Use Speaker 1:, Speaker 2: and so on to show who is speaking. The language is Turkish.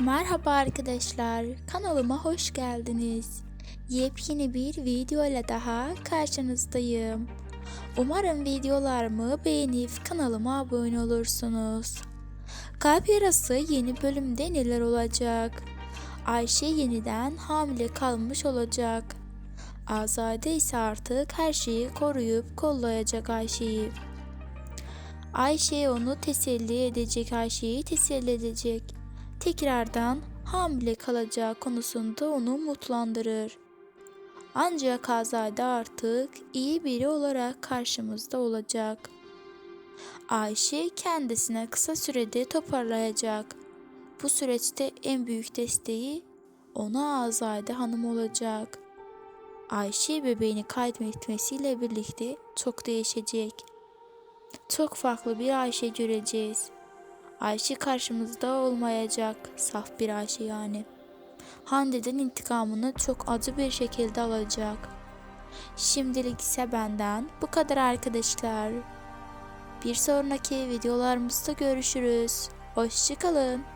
Speaker 1: Merhaba arkadaşlar, kanalıma hoş geldiniz. Yepyeni bir video ile daha karşınızdayım. Umarım videolarımı beğenip kanalıma abone olursunuz. Kalp yarası yeni bölümde neler olacak? Ayşe yeniden hamile kalmış olacak. Azade ise artık her şeyi koruyup kollayacak Ayşe'yi. Ayşe onu teselli edecek, Ayşe'yi teselli edecek. Tekrardan hamile kalacağı konusunda onu mutlandırır. Ancak Azade artık iyi biri olarak karşımızda olacak. Ayşe kendisine kısa sürede toparlayacak. Bu süreçte en büyük desteği ona Azade Hanım olacak. Ayşe bebeğini kaybetmesiyle birlikte çok değişecek. Çok farklı bir Ayşe göreceğiz. Ayşe karşımızda olmayacak. Saf bir Ayşe yani. Hande'den intikamını çok acı bir şekilde alacak. Şimdilik ise benden bu kadar arkadaşlar. Bir sonraki videolarımızda görüşürüz. Hoşçakalın.